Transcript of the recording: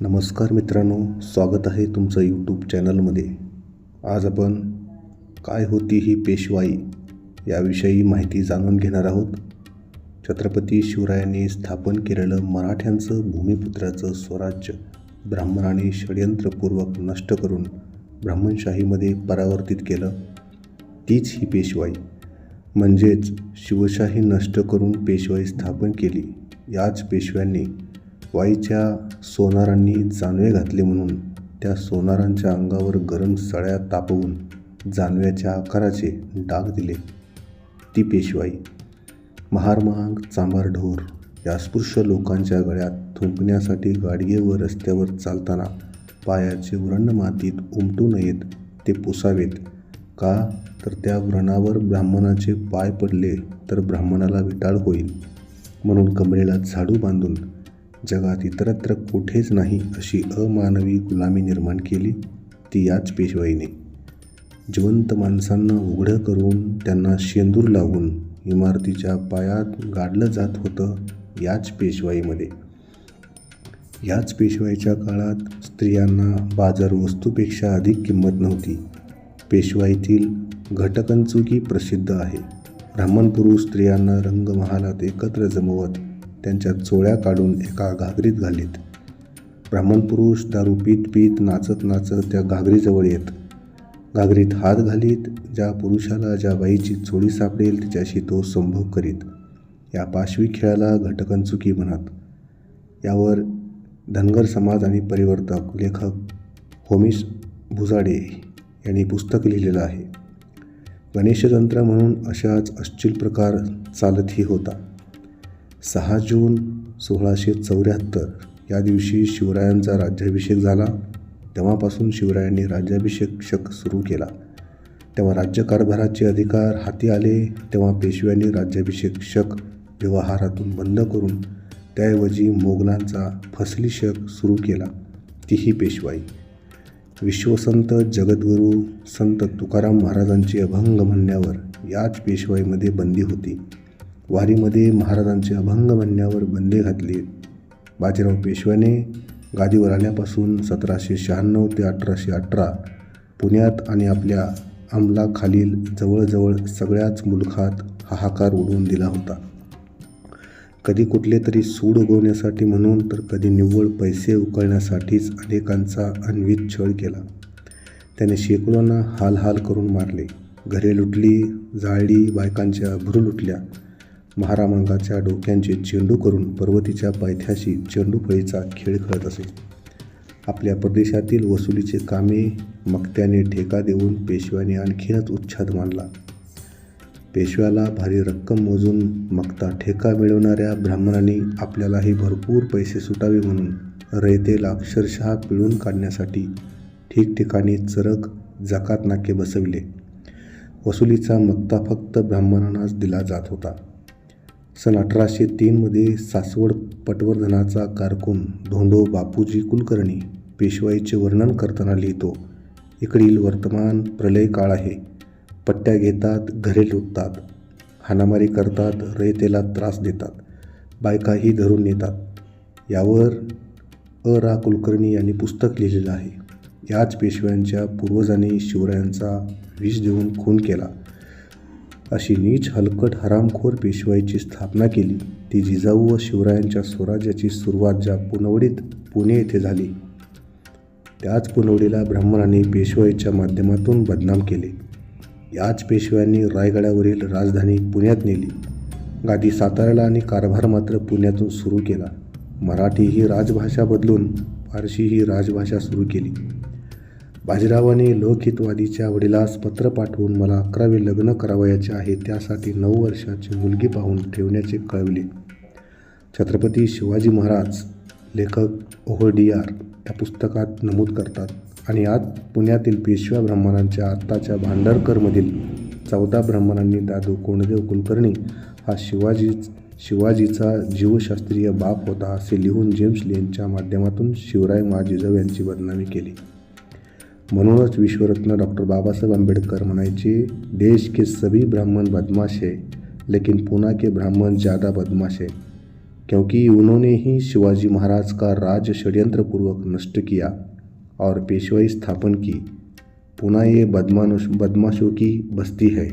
नमस्कार मित्रांनो स्वागत आहे तुमचं यूट्यूब चॅनलमध्ये. आज आपण काय होती ही पेशवाई याविषयी माहिती जाणून घेणार आहोत. छत्रपती शिवरायांनी स्थापन केलेलं मराठ्यांचं भूमिपुत्राचं स्वराज्य ब्राह्मणाने षडयंत्रपूर्वक नष्ट करून ब्राह्मणशाहीमध्ये परावर्तित केलं. तीच ही पेशवाई. म्हणजेच शिवशाही नष्ट करून पेशवाई स्थापन केली. याच पेशव्यांनी वाईच्या सोनारांनी जानवे घातले म्हणून त्या सोनारांच्या अंगावर गरम सळ्या तापवून जानव्याच्या आकाराचे डाग दिले. ती पेशवाई महारमांग चांभार ढोर या अस्पृश्य लोकांच्या गळ्यात थुंकण्यासाठी गाडगे व रस्त्यावर चालताना पायाचे व्रण मातीत उमटू नयेत ते पुसावेत. का? तर त्या व्रणावर ब्राह्मणाचे पाय पडले तर ब्राह्मणाला विटाळ होईल. म्हणून कमरेला झाडू बांधून जगात इतरत्र कुठेच नाही अशी अमानवी गुलामी निर्माण केली ती याच पेशवाईने. जिवंत माणसांना उघडं करून त्यांना शेंदूर लावून इमारतीच्या पायात गाडलं जात होतं याच पेशवाईमध्ये. याच पेशवाईच्या काळात स्त्रियांना बाजार वस्तूपेक्षा अधिक किंमत नव्हती. पेशवाईतील घटकंचुकी प्रसिद्ध आहे. ब्राह्मण पुरुष स्त्रियांना रंगमहालात एकत्र जमवत त्यांच्या चोळ्या काढून एका घागरीत घालीत. ब्राह्मण पुरुष दारू पीत पीत नाचत नाचत त्या घागरीजवळ येत. घागरीत हात घालीत ज्या पुरुषाला ज्या बाईची चोळी सापडेल तिच्याशी तो संभोग करीत. या पाशवी खेळाला घटकंचुकी म्हणत. यावर धनगर समाज आणि परिवर्तक लेखक होमिश भुजाडे यांनी पुस्तक लिहिलेलं आहे. गणेशतंत्र म्हणून अशाच अश्चिल प्रकार चालतही होता. सहा जून सोळाशे चौऱ्याहत्तर या दिवशी शिवरायांचा राज्याभिषेक झाला. तेव्हापासून शिवरायांनी राज्याभिषेक शक सुरू केला. तेव्हा राज्यकारभाराचे अधिकार हाती आले. तेव्हा पेशव्यांनी राज्याभिषेक शक व्यवहारातून बंद करून त्याऐवजी मोगलांचा फसली शक सुरू केला. तीही पेशवाई. विश्वसंत जगद्गुरू संत तुकाराम महाराजांचे अभंग म्हणण्यावर याच पेशवाईमध्ये बंदी होती. वारीमध्ये महाराजांचे अभंग म्हणण्यावर बंदी घातली. बाजीराव पेशव्याने गादीवर आल्यापासून सतराशे शहाण्णव ते अठराशे अठरा पुण्यात आणि आपल्या अंमलाखालील जवळजवळ सगळ्याच मुलखात हाहाकार उडवून दिला होता. कधी कुठले तरी सूड उगवण्यासाठी म्हणून तर कधी निव्वळ पैसे उकळण्यासाठीच अनेकांचा अन्वित छळ केला. त्याने शेकडोंना हाल हाल करून मारले. घरे लुटली जाळली बायकांच्या भरू लुटल्या. महारामांगाच्या डोक्यांचे चेंडू करून पर्वतीच्या पायथ्याशी चेंडूफळीचा खेळ खेळत असे. आपल्या प्रदेशातील वसुलीचे कामे मक्त्याने ठेका देऊन पेशव्याने आणखीनच उच्छाद मानला पेशव्याला भारी रक्कम मोजून मक्ता ठेका मिळवणाऱ्या ब्राह्मणांनी आपल्यालाही भरपूर पैसे सुटावे म्हणून रयतेला अक्षरशः पिळून काढण्यासाठी ठिकठिकाणी चरक जकात नाके बसविले. वसुलीचा मक्ता फक्त ब्राह्मणांनाच दिला जात होता. सन अठराशे तीनमध्ये सासवड पटवर्धनाचा कारकून धोंडो बापूजी कुलकर्णी पेशवाईचे वर्णन करताना लिहितो. इकडील वर्तमान प्रलय काळ आहे. पट्ट्या घेतात घरे लुटतात. हाणामारी करतात रयतेला त्रास देतात. बायकाही धरून नेतात. यावर अ. रा. कुलकर्णी यांनी पुस्तक लिहिलेलं आहे. याच पेशव्यांच्या पूर्वजांनी शिवरायांचा विष देऊन खून केला. अशी नीच हलकट हरामखोर पेशवाईची स्थापना केली. ती जिजाऊ व शिवरायांच्या स्वराज्याची सुरुवात ज्या पुनवडीत पुणे येथे झाली त्याच पुनवडीला ब्राह्मणांनी पेशवाईच्या माध्यमातून बदनाम केले. याच पेशव्यांनी रायगडावरील राजधानी पुण्यात नेली. गादी साताऱ्याला आणि कारभार मात्र पुण्यातून सुरू केला. मराठी ही राजभाषा बदलून फारशी ही राजभाषा सुरू केली. बाजीरावाने लोकहितवादीच्या वडिलास पत्र पाठवून मला अकरावे लग्न करावयाचे आहे त्यासाठी नऊ वर्षाची मुलगी पाहून ठेवण्याचे कळविले. छत्रपती शिवाजी महाराज लेखक ओहडियार या पुस्तकात नमूद करतात. आणि आज पुण्यातील पेशव्या ब्राह्मणांच्या आत्ताच्या भांडारकरमधील चौदा ब्राह्मणांनी दादू कोंडदेव कुलकर्णी हा शिवाजी शिवाजीचा जीवशास्त्रीय बाप होता असे लिहून जेम्स लेनच्या माध्यमातून शिवराय महाजिजाऊ यांची बदनामी केली. म्हणूनच विश्वरत्न डॉक्टर बाबासाहेब आंबेडकर म्हणायचे, देश के सभी ब्राह्मण बदमाश है, लेकिन पुना के ब्राह्मण ज़्यादा बदमाश है, क्योंकि उन्होंने ही शिवाजी महाराज का राज षड्यंत्रपूर्वक नष्ट किया और पेशवाई स्थापन की। पुनः ये बदमाश बदमाशों की बस्ती है।